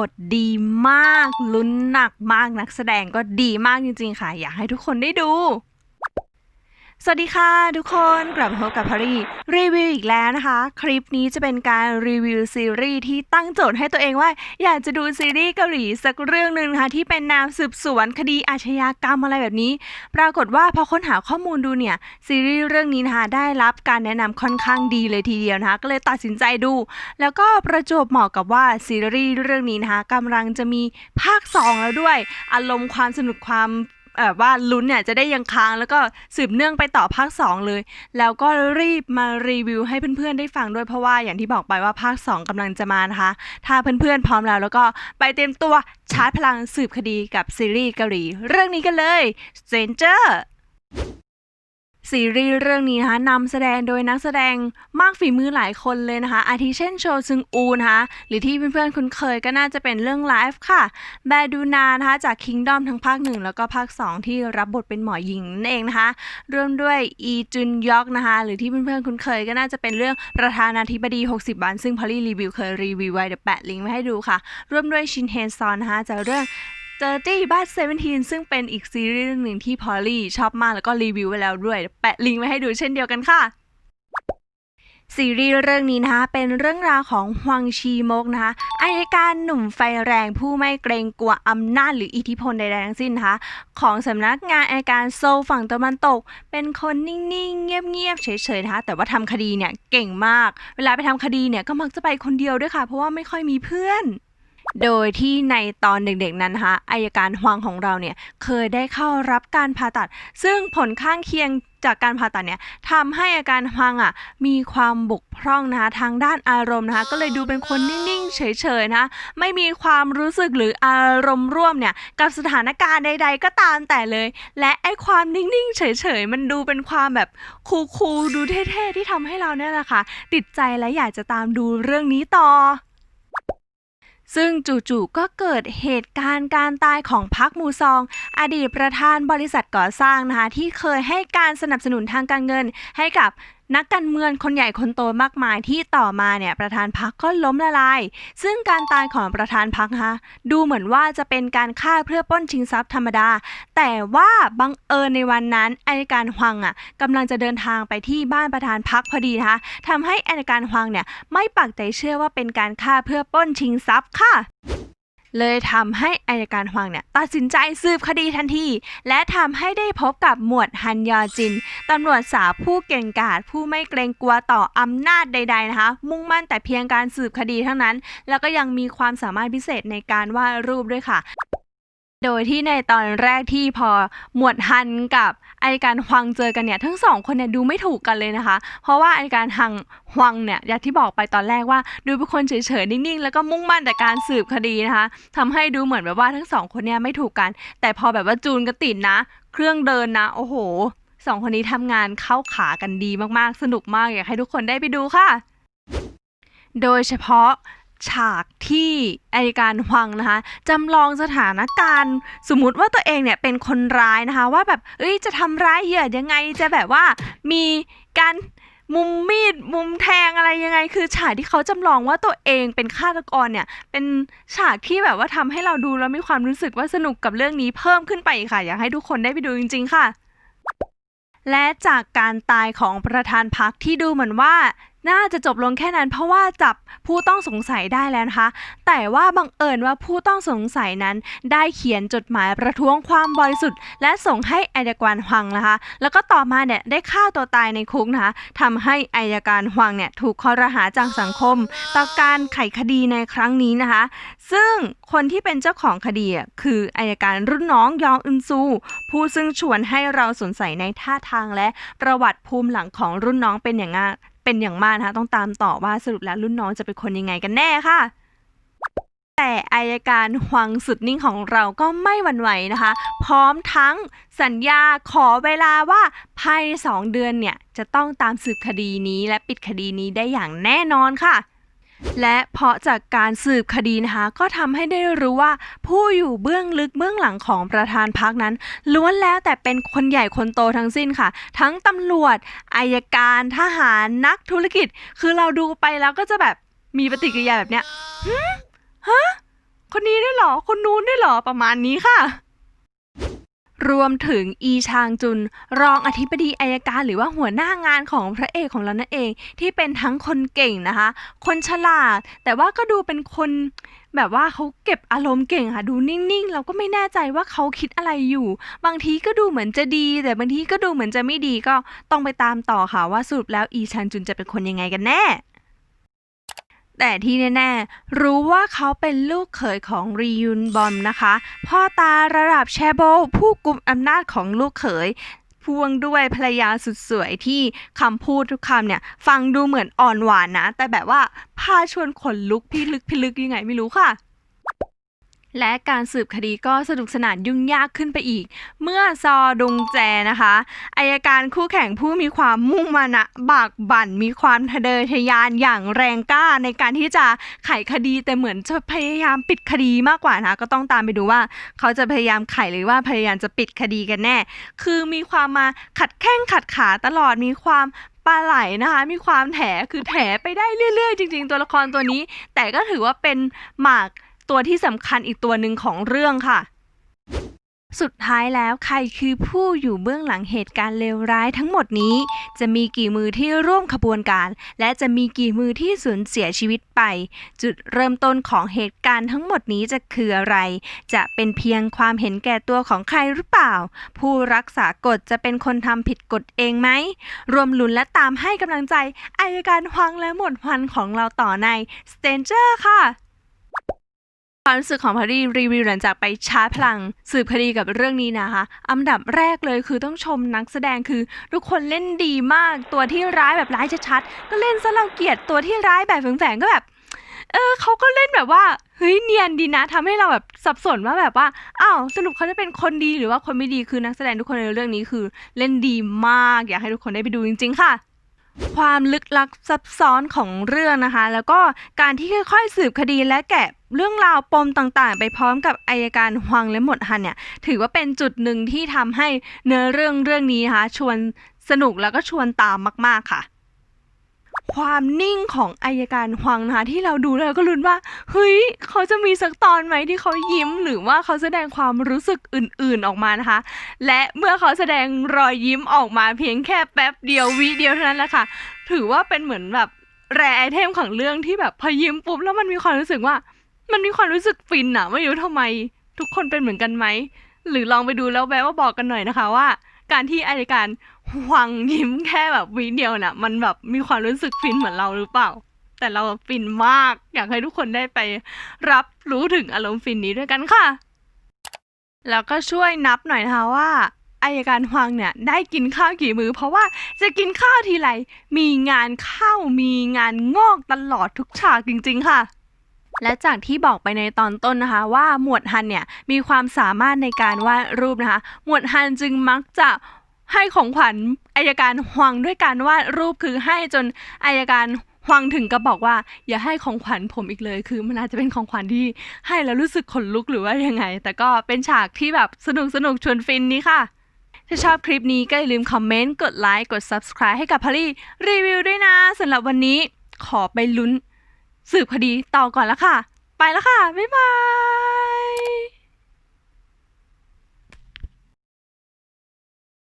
บทดีมากลุ้นหนักมากนักแสดงก็ดีมากจริงๆค่ะ อยากให้ทุกคนได้ดู สวัสดีค่ะทุกคนกลับมาพบกับพารีรีวิวอีกแล้วนะคะ คลิปนี้จะเป็นการรีวิวซีรีส์ที่ตั้งโจทย์ให้ตัวเองว่า อยากจะดูซีรีส์เกาหลีสักเรื่องหนึ่งนะคะที่เป็นแนวสืบสวนคดีอาชญากรรมอะไรแบบนี้ ปรากฏว่าพอค้นหาข้อมูลดูเนี่ยซีรีส์เรื่องนี้นะคะได้รับการแนะนำค่อนข้างดีเลยทีเดียวนะคะก็เลยตัดสินใจดู แล้วก็ประจวบเหมาะกับว่าซีรีส์เรื่องนี้นะคะกำลังจะมีภาค 2 แล้วด้วย อารมณ์ความสนุกความ แบบว่าลุ้นเนี่ยจะได้ยังค้างแล้วก็สืบเนื่องไปต่อภาค 2 เลย แล้วก็รีบมารีวิวให้เพื่อนๆได้ฟังด้วยเพราะว่าอย่างที่บอกไปว่าภาค 2กำลังจะมานะคะ ถ้าเพื่อนๆพร้อมแล้ว แล้วก็ไปเต็มตัวชาร์จพลังสืบคดีกับซีรีส์เกาหลีเรื่องนี้กันเลย Stranger ซีรีส์เรื่องนี้นะคะนำแสดงโดยนักแสดงมากฝีมือหลายคนเลยนะคะ อาทิเช่นโชซึงอูนะคะหรือที่เพื่อนๆคุ้นเคยก็น่าจะเป็นเรื่องไลฟ์ค่ะ แบดูนานะคะจาก Kingdom ทั้งภาค 1 แล้วก็ภาค 2 ที่รับบทเป็นหมอหญิงนั่นเองนะคะร่วมด้วยอีจุนยอกนะคะหรือที่เพื่อนๆคุ้นเคยก็น่าจะเป็นเรื่องประธานาธิบดี 60 วัน ซึ่งพอลลี่รีวิวเคยรีวิวไว้เดี๋ยวแปะลิงก์ไว้ให้ดูค่ะร่วมด้วยชินเฮซอนนะคะจากเรื่อง 30 Bad 17 ซึ่งเป็นอีกซีรีส์เรื่องหนึ่งที่พอลลี่ชอบมากแล้วก็รีวิวไว้แล้วด้วย แปะลิงก์ไว้ให้ดูเช่นเดียวกันค่ะซีรีส์เรื่องนี้นะคะเป็นเรื่องราวของฮวังชีมกนะคะอายการหนุ่มไฟแรงผู้ไม่เกรงกลัวอำนาจหรืออิทธิพลใดๆทั้งสิ้นนะคะของสำนักงานอายการโซลฝั่งตะวันตก เป็นคนนิ่งๆ เงียบๆเฉยๆนะคะแต่ว่าทำคดีเนี่ยเก่งมาก เวลาไปทำคดีเนี่ยก็มักจะไปคนเดียวด้วยค่ะ เพราะว่าไม่ค่อยมีเพื่อน โดยที่ในตอนเด็กๆนั้นนะคะอายการฮวังของเราเนี่ยเคยได้เข้ารับการผ่าตัด ซึ่งผลข้างเคียงจากการผ่าตัดเนี่ยทำให้อาการฮวังอะมีความบกพร่องนะคะทางด้านอารมณ์นะคะก็เลยดูเป็นคนนิ่งๆ เฉยๆนะคะไม่มีความรู้สึกหรืออารมณ์ร่วมเนี่ยกับสถานการณ์ใด ๆ ก็ตามแต่เลย และไอ้ความนิ่งๆ เฉยๆ มันดูเป็นความแบบคูลๆดูเท่ๆ ที่ทำให้เราเนี่ยแหละค่ะติดใจและอยากจะตามดูเรื่องนี้ต่อ ซึ่งจู่ๆก็เกิดเหตุการณ์การตายของพักมูซอง อดีตประธานบริษัทก่อสร้างนะคะที่เคยให้การสนับสนุนทางการเงินให้กับ นักการเมืองคนใหญ่คนโตมากมายที่ต่อมาเนี่ยประธานพักก็ล้มละลาย ซึ่งการตายของประธานพักนะคะดูเหมือนว่าจะเป็นการฆ่าเพื่อปล้นชิงทรัพย์ธรรมดา แต่ว่าบังเอิญในวันนั้นอายการฮวังอะกำลังจะเดินทางไปที่บ้านประธานพักพอดีนะคะทำให้อายการฮวังเนี่ยไม่ปักใจเชื่อว่าเป็นการฆ่าเพื่อปล้นชิงทรัพย์ค่ะ เลยทำให้อายการฮวังเนี่ยตัดสินใจสืบคดีทันที และทำให้ได้พบกับหมวดฮันยอจินตำรวจสาวผู้เก่งกาจผู้ไม่เกรงกลัวต่ออำนาจใด ๆนะคะ มุ่งมั่นแต่เพียงการสืบคดีเท่านั้น แล้วก็ยังมีความสามารถพิเศษในการวาดรูปด้วยค่ะ โดยที่ในตอนแรกที่พอหมวดฮันกับไอการฮวังเจอกันเนี่ย ทั้งสองคนเนี่ยดูไม่ถูกกันเลยนะคะ เพราะว่าไอการฮังฮวังเนี่ยอย่างที่บอกไปตอนแรกว่า ดูเป็นคนเฉยๆนิ่งๆ แล้วก็มุ่งมั่นแต่การสืบคดีนะคะทำให้ดูเหมือนแบบว่าทั้งสองคนเนี่ยไม่ถูกกัน แต่พอแบบว่าจูนกันติดนะ เครื่องเดินนะ โอ้โหสองคนนี้ทำงานเข้าขากันดีมากๆ สนุกมากอยากให้ทุกคนได้ไปดูค่ะ โดยเฉพาะ ฉากที่อายการฮวังนะคะจำลองสถานการณ์ สมมุติว่าตัวเองเนี่ยเป็นคนร้ายนะคะ ว่าแบบเอ้ยจะทำร้ายเหยื่อยังไงจะแบบว่ามีการมุมมีดมุมแทงอะไรยังไง คือฉากที่เขาจำลองว่าตัวเองเป็นฆาตกรเนี่ย เป็นฉากที่แบบว่าทำให้เราดูแล้วมีความรู้สึกว่าสนุกกับเรื่องนี้เพิ่มขึ้นไปค่ะ อยากให้ทุกคนได้ไปดูจริง ๆ ค่ะ และจากการตายของประธานพักที่ดูเหมือนว่า น่าจะจบลงแค่นั้นเพราะว่าจับผู้ต้องสงสัยได้แล้วนะคะ แต่ว่าบังเอิญว่าผู้ต้องสงสัยนั้น ได้เขียนจดหมายประท้วงความบริสุทธิ์ และส่งให้อายการฮวังนะคะ แล้วก็ต่อมาเนี่ยได้ฆ่าตัวตายในคุกนะคะทำให้อายการฮวังเนี่ยถูกคอรหาจากสังคม ต่อการไขคดีในครั้งนี้นะคะ ซึ่งคนที่เป็นเจ้าของคดีคืออายการรุ่นน้องยองอึนซู ผู้ซึ่งชวนให้เราสงสัยในท่าทางและประวัติภูมิหลังของรุ่นน้องเป็นอย่างง่า เป็นอย่างมากนะคะต้องตามต่อว่าสรุปแล้วรุ่นน้องจะเป็นคนยังไงกันแน่ค่ะ แต่อายการฮวังสุดนิ่งของเราก็ไม่หวั่นไหวนะคะ พร้อมทั้งสัญญาขอเวลาว่าภายใน 2 เดือนเนี่ยจะต้องตามสืบคดีนี้และปิดคดีนี้ได้อย่างแน่นอนค่ะ และเพราะจากการสืบคดีนะคะก็ทำให้ได้รู้ว่า ผู้อยู่เบื้องลึกเบื้องหลังของประธานพักนั้น ล้วนแล้วแต่เป็นคนใหญ่คนโตทั้งสิ้นค่ะ ทั้งตำรวจอายการทหารนักธุรกิจ คือเราดูไปแล้วก็จะแบบมีปฏิกิริยาแบบเนี้ยหึฮะคนนี้ได้หรอ คนนู้นได้เหรอประมาณนี้ค่ะ รวมถึงอีชางจุน รองอธิบดีอายการหรือว่าหัวหน้างานของพระเอกของเรานั่นเอง ที่เป็นทั้งคนเก่งนะคะ คนฉลาด แต่ว่าก็ดูเป็นคนแบบว่าเขาเก็บอารมณ์เก่งค่ะ ดูนิ่งๆ เราก็ไม่แน่ใจว่าเขาคิดอะไรอยู่ บางทีก็ดูเหมือนจะดี แต่บางทีก็ดูเหมือนจะไม่ดีก็ต้องไปตามต่อค่ะว่าสรุปแล้วอีชางจุนจะเป็นคนยังไงกันแน่ แต่ที่แน่ๆ รู้ว่าเขาเป็นลูกเขยของรียุนบอมนะคะ พ่อตาระดับแชโบผู้กุมอำนาจของลูกเขยพ่วงด้วยภรรยาสุดสวยที่คำพูดทุกคำเนี่ย ฟังดูเหมือนอ่อนหวานนะ แต่แบบว่าพาชวนขนลุกพี่ลึกพี่ลึกยังไงไม่รู้ค่ะ และการสืบคดีก็สนุกสนานยุ่งยากขึ้นไปอีก เมื่อซอดงแจนะคะอายการคู่แข่งผู้มีความมุ่งมานะบากบั่น มีความทะเดอทะยานอย่างแรงกล้าในการที่จะไขคดีแต่เหมือนจะพยายามปิดคดีมากกว่านะก็ต้องตามไปดูว่า เขาจะพยายามไขหรือว่าพยายามจะปิดคดีกันแน่ คือมีความมาขัดแข้งขัดขาตลอดมีความปลาไหลนะคะมีความแถคือแถไปได้เรื่อยๆ จริง ๆ ตัวละครตัวนี้ แต่ก็ถือว่าเป็นหมาก ตัวที่สำคัญอีกตัวหนึ่งของเรื่องค่ะ สุดท้ายแล้วใครคือผู้อยู่เบื้องหลังเหตุการณ์เลวร้ายทั้งหมดนี้ จะมีกี่มือที่ร่วมขบวนการ และจะมีกี่มือที่สูญเสียชีวิตไป จุดเริ่มต้นของเหตุการณ์ทั้งหมดนี้จะคืออะไร จะเป็นเพียงความเห็นแก่ตัวของใครหรือเปล่า ผู้รักษากฎจะเป็นคนทำผิดกฎเองไหมรวมลุ้นและตามให้กำลังใจอายการฮวังและหมดพันของเราต่อใน Stranger ค่ะ ความรู้สึกของพอดีรีวิวหลังจากไปชาร์จพลังสืบคดีกับเรื่องนี้นะคะ อันดับแรกเลยคือต้องชมนักแสดงคือ ทุกคนเล่นดีมาก ตัวที่ร้ายแบบร้ายชัดๆก็เล่นซะเราเกียดตัวที่ร้ายแบบแฝงๆก็แบบเออเขาก็เล่นแบบว่าเฮ้ยเนียนดีนะทำให้เราแบบสับสนว่าแบบว่าอ้าวสรุปเขาจะเป็นคนดีหรือว่าคนไม่ดีคือนักแสดงทุกคนในเรื่องนี้คือ เล่นดีมากอยากให้ทุกคนได้ไปดูจริง ๆ ค่ะ ความลึกลับซับซ้อนของเรื่องนะคะ แล้วก็การที่ค่อยๆสืบคดีและแกะ เรื่องราวปมต่างๆ ไปพร้อมกับอายการฮวังและหมดฮันเนี่ยถือว่าเป็นจุดหนึ่งที่ทำให้เนื้อเรื่องเรื่องนี้นะคะชวนสนุกแล้วก็ชวนตามมาก ๆค่ะ ความนิ่งของอายการฮวังนะคะที่เราดูแล้วก็ลุ้นว่าเฮ้ยเขาจะมีสักตอนไหมที่เขายิ้ม หรือว่าเขาแสดงความรู้สึกอื่นๆออกมานะคะ และเมื่อเขาแสดงรอยยิ้มออกมาเพียงแค่แป๊บเดียววิเดียวเท่านั้นแหละค่ะ ถือว่าเป็นเหมือนแบบแรไอเทมของเรื่องที่แบบพอยิ้มปุ๊บแล้วมันมีความรู้สึกว่า มันมีความรู้สึกฟินอะไม่รู้ทำไม ทุกคนเป็นเหมือนกันไหม หรือลองไปดูแล้วแบบว่าบอกกันหน่อยนะคะว่า การที่อายการหวังยิ้มแค่แบบวิเดียวน่ะ มันแบบมีความรู้สึกฟินเหมือนเราหรือเปล่า แต่เราฟินมาก อยากให้ทุกคนได้ไปรับรู้ถึงอารมณ์ฟินนี้ด้วยกันค่ะ แล้วก็ช่วยนับหน่อยนะคะว่าอายการฮวังเนี่ยได้กินข้าวกี่มือเพราะว่าจะกินข้าวทีไรมีงานเข้ามีงานงอกตลอดทุกฉากจริง ๆ ค่ะ และจากที่บอกไปในตอนต้นนะคะว่าหมวดฮันเนี่ยมีความสามารถในการวาดรูปนะคะ หมวดฮันจึงมักจะให้ของขวัญอายการฮวังด้วยการวาดรูปคือให้จนอายการฮวังถึงกับบอกว่า อย่าให้ของขวัญผมอีกเลย คือมันอาจจะเป็นของขวัญที่ให้แล้วรู้สึกขนลุกหรือว่ายังไง แต่ก็เป็นฉากที่แบบสนุกสนุกชวนฟินนี้ค่ะถ้าชอบคลิปนี้ก็อย่าลืมคอมเมนต์กดไลค์กด Subscribe ให้กับพอลลี่รีวิวด้วยนะสำหรับวันนี้ขอไปลุ้น สืบคดีต่อก่อนละค่ะ ไปแล้วค่ะ บ๊ายบาย